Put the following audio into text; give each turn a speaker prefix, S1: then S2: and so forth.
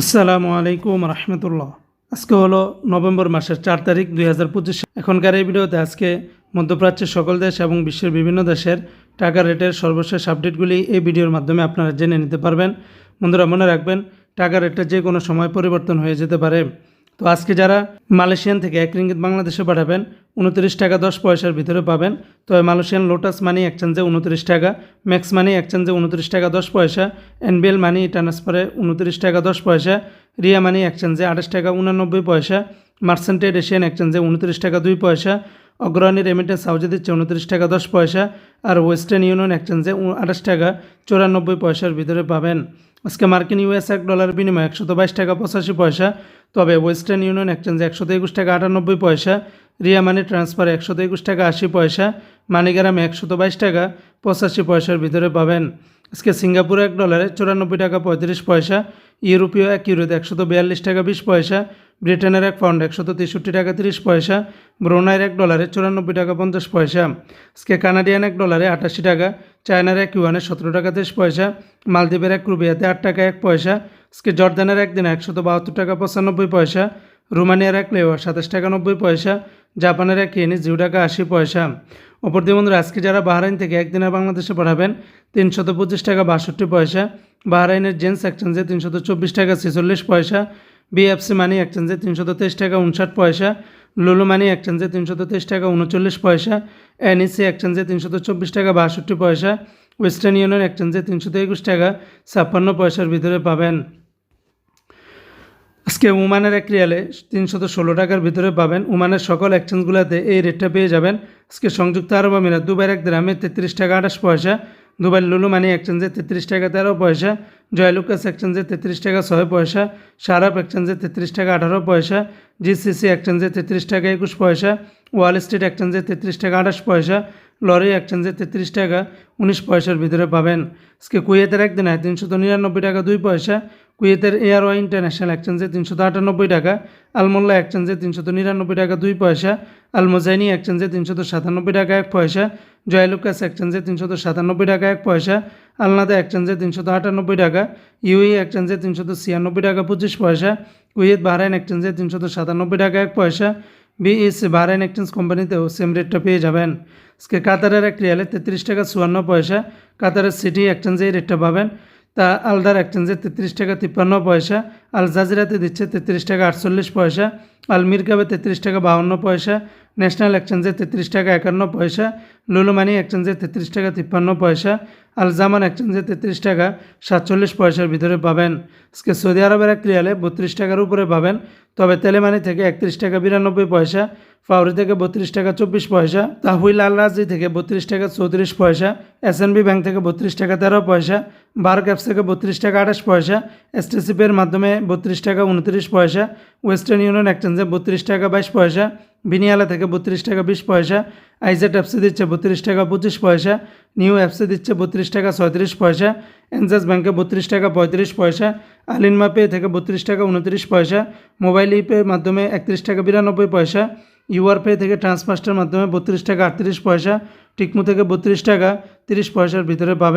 S1: আসসালামু আলাইকুম রহমতুল্লাহ। আজকে হলো নভেম্বর মাসের চার তারিখ দুই হাজার পঁচিশ। এখনকার এই ভিডিওতে আজকে মধ্যপ্রাচ্যের সকল দেশ এবং বিশ্বের বিভিন্ন দেশের টাকা রেটের সর্বশেষ আপডেটগুলি এই ভিডিওর মাধ্যমে আপনারা জেনে নিতে পারবেন। বন্ধুরা, মনে রাখবেন টাকা রেটটা যে কোনো সময় পরিবর্তন হয়ে যেতে পারে। তো আজকে যারা মালয়েশিয়ান থেকে এক রিঙ্গিত বাংলাদেশে পাঠাবেন, উনত্রিশ টাকা দশ পয়সার ভিতরে পাবেন। তবে মালয়েশিয়ান লোটাস মানি এক্সচেঞ্জে উনত্রিশ টাকা ম্যাক্স মানি এক্সচেঞ্জে উনত্রিশ টাকা দশ পয়সা এনবিএল মানি ট্রান্সফারে উনত্রিশ টাকা দশ পয়সা রিয়া মানি এক্সচেঞ্জে আঠাশ টাকা উনানব্বই পয়সা মার্সেন্টেড এশিয়ান এক্সচেঞ্জে উনত্রিশ টাকা দুই পয়সা অগ্রণী রেমিটেন্স হাউজে দিচ্ছে উনত্রিশ টাকা দশ পয়সা, আর ওয়েস্টার্ন ইউনিয়ন এক্সচেঞ্জে আঠাশ টাকা চুরানব্বই পয়সার ভিতরে পাবেন। আজকে মার্কিন ইউএস এক ডলার বিনিময়ে একশত বাইশ টাকা পঁচাশি পয়সা, তবে ওয়েস্টার্ন ইউনিয়ন এক্সচেঞ্জে একশত একুশ টাকা আটানব্বই পয়সা, রিয়া মানি ট্রান্সফার একশত একুশ টাকা আশি পয়সা, মানিগ্রামে একশত বাইশ টাকা পঁচাশি পয়সার ভিতরে পাবেন। আজকে সিঙ্গাপুর এক ডলারে চুরানব্বই টাকা পঁয়ত্রিশ পয়সা, ইউরোপীয় এক ইউরোতে একশত বিয়াল্লিশ টাকা বিশ পয়সা, ব্রিটেনের এক পাউন্ড একশত তেষট্টি টাকা তিরিশ পয়সা, ব্রোনাইয়ের এক ডলারে চুরানব্বই টাকা পঞ্চাশ পয়সা। আজকে কানাডিয়ান এক ডলারে আটাশি টাকা চায়নার এক ইউয়ানে সতেরো টাকা তেইশ পয়সা, মালদ্বীপের এক রুবিয়াতে আট টাকা এক পয়সা আজকে জর্দানের একদিনে একশত বাহাত্তর টাকা পঁচানব্বই পয়সা, রোমানিয়ার এক লেওয়া সাতাশ টাকা নব্বই পয়সা, জাপানের এক ইয়েনি জিরো টাকা আশি পয়সা। অপরদি বন্ধুরা, আজকে যারা বাহরাইন থেকে একদিনের বাংলাদেশে পাঠাবেন, তিনশত পঁচিশ টাকা বাষট্টি পয়সা, বাহরাইনের জেন্স এক্সচেঞ্জে তিনশত চব্বিশ টাকা ছেচল্লিশ পয়সা বিএফসি মানি এক্সচেঞ্জে তিনশত তেইশ টাকা, উনষাট পয়সা। লুলু মানি এক্সচেঞ্জে তিনশত তেইশ টাকা, উনচল্লিশ পয়সা। এনইসি এক্সচেঞ্জে তিনশত চব্বিশ টাকা, বাষট্টি পয়সা। ওয়েস্টার্ন ইউনিয়ন এক্সচেঞ্জে তিনশত একুশ টাকা, ছাপ্পান্ন পয়সার ভিতরে পাবেন। আজকে উমানের এক রিয়ালে তিনশত ষোলো টাকার ভিতরে পাবেন। উমানের সকল এক্সচেঞ্জগুলোতে এই রেটটা পেয়ে যাবেন। আজকে সংযুক্ত আরব আমিরাত, দুবাইয়ের এক গ্রামে তেত্রিশ টাকা আঠাশ পয়সা। দুবাই লুলু মানি এক্সচেঞ্জে তেত্রিশ টাকা তেরো পয়সা। জয়লুকাস এক্সচেঞ্জে তেত্রিশ টাকা ছয় পয়সা সারাপ এক্সচেঞ্জে তেত্রিশ টাকা আঠারো পয়সা, জিসিসি এক্সচেঞ্জে তেত্রিশ টাকা একুশ পয়সা, ওয়াল স্ট্রিট এক্সচেঞ্জে তেত্রিশ টাকা আঠাশ পয়সা, লরি এক্সচেঞ্জে তেত্রিশ টাকা উনিশ পয়সার ভিতরে পাবেন। আজকে কুয়েতের একদিন একদিনে তিনশত নিরানব্বই টাকা দুই পয়সা, কুয়েতের এয়ারওয়া ইন্টারন্যাশনাল এক্সচেঞ্জে তিনশত আটানব্বই টাকা, আলমোল্লা এক্সচেঞ্জে তিনশত নিরানব্বই টাকা দুই পয়সা, আলমোজাইনি এক্সচেঞ্জে তিনশত সাতানব্বই টাকা এক পয়সা জয়লুকাস এক্সচেঞ্জে তিনশত সাতানব্বই টাকা এক পয়সা আলনাদা এক্সচেঞ্জে তিনশো আটানব্বই টাকা, ইউই এক্সচেঞ্জে তিনশো ছিয়ানব্বই টাকা পঁচিশ পয়সা কুয়েত বাহরাইন এক্সচেঞ্জে তিনশো সাতানব্বই টাকা এক পয়সা বিএস বাহরাইন এক্সচেঞ্জ কোম্পানিতেও সেম রেটটা পেয়ে যাবেন। আজকে কাতারের এক রিয়ালে তেত্রিশ টাকা চুয়ান্ন পয়সা, কাতারের সিটি এক্সচেঞ্জে এই রেটটা পাবেন। তা আলদার এক্সচেঞ্জে তেত্রিশ টাকা তিপ্পান্ন পয়সা আল জাজিরাতে দিচ্ছে তেত্রিশ টাকা আটচল্লিশ পয়সা আল মিরকাবে তেত্রিশ টাকা বাহান্ন পয়সা, ন্যাশনাল এক্সচেঞ্জে তেত্রিশ টাকা একান্ন পয়সা, লুলুমানি এক্সচেঞ্জে তেত্রিশ টাকা তিপ্পান্ন পয়সা আল জামান এক্সচেঞ্জে তেত্রিশ টাকা সাতচল্লিশ পয়সার ভিতরে পাবেন। আজকে সৌদি আরবের এক রিয়ালে বত্রিশ টাকার উপরে পাবেন, তবে তেলেমানি থেকে একত্রিশ টাকা বিরানব্বই পয়সা, ফাউরি থেকে বত্রিশ টাকা চব্বিশ পয়সা তাহুইল আল রাজি থেকে বত্রিশ টাকা চৌত্রিশ পয়সা এসএনবি ব্যাংক থেকে বত্রিশ টাকা তেরো পয়সা বার ক্যাপস থেকে বত্রিশ টাকা আঠাশ পয়সা এসটিসিপের মাধ্যমে বত্রিশ টাকা উনত্রিশ পয়সা ওয়েস্টার্ন ইউনিয়ন এক্সচেঞ্জে বত্রিশ টাকা বাইশ পয়সা বিনিয়ালা থেকে বত্রিশ টাকা বিশ পয়সা আইজেট অ্যাপসে দিচ্ছে বত্রিশ টাকা পঁচিশ পয়সা নিউ অ্যাপসে দিচ্ছে বত্রিশ টাকা ছয়ত্রিশ পয়সা এনজাস ব্যাংকে বত্রিশ টাকা পঁয়ত্রিশ পয়সা আলিনমা পে থেকে বত্রিশ টাকা উনত্রিশ পয়সা মোবাইল ইপের মাধ্যমে একত্রিশ টাকা বিরানব্বই পয়সা ইউআর পে থেকে ট্রান্সফার্স্টের মাধ্যমে বত্রিশ টাকা আটত্রিশ পয়সা টিকমু থেকে বত্রিশ টাকা তিরিশ পয়সার ভিতরে পাবেন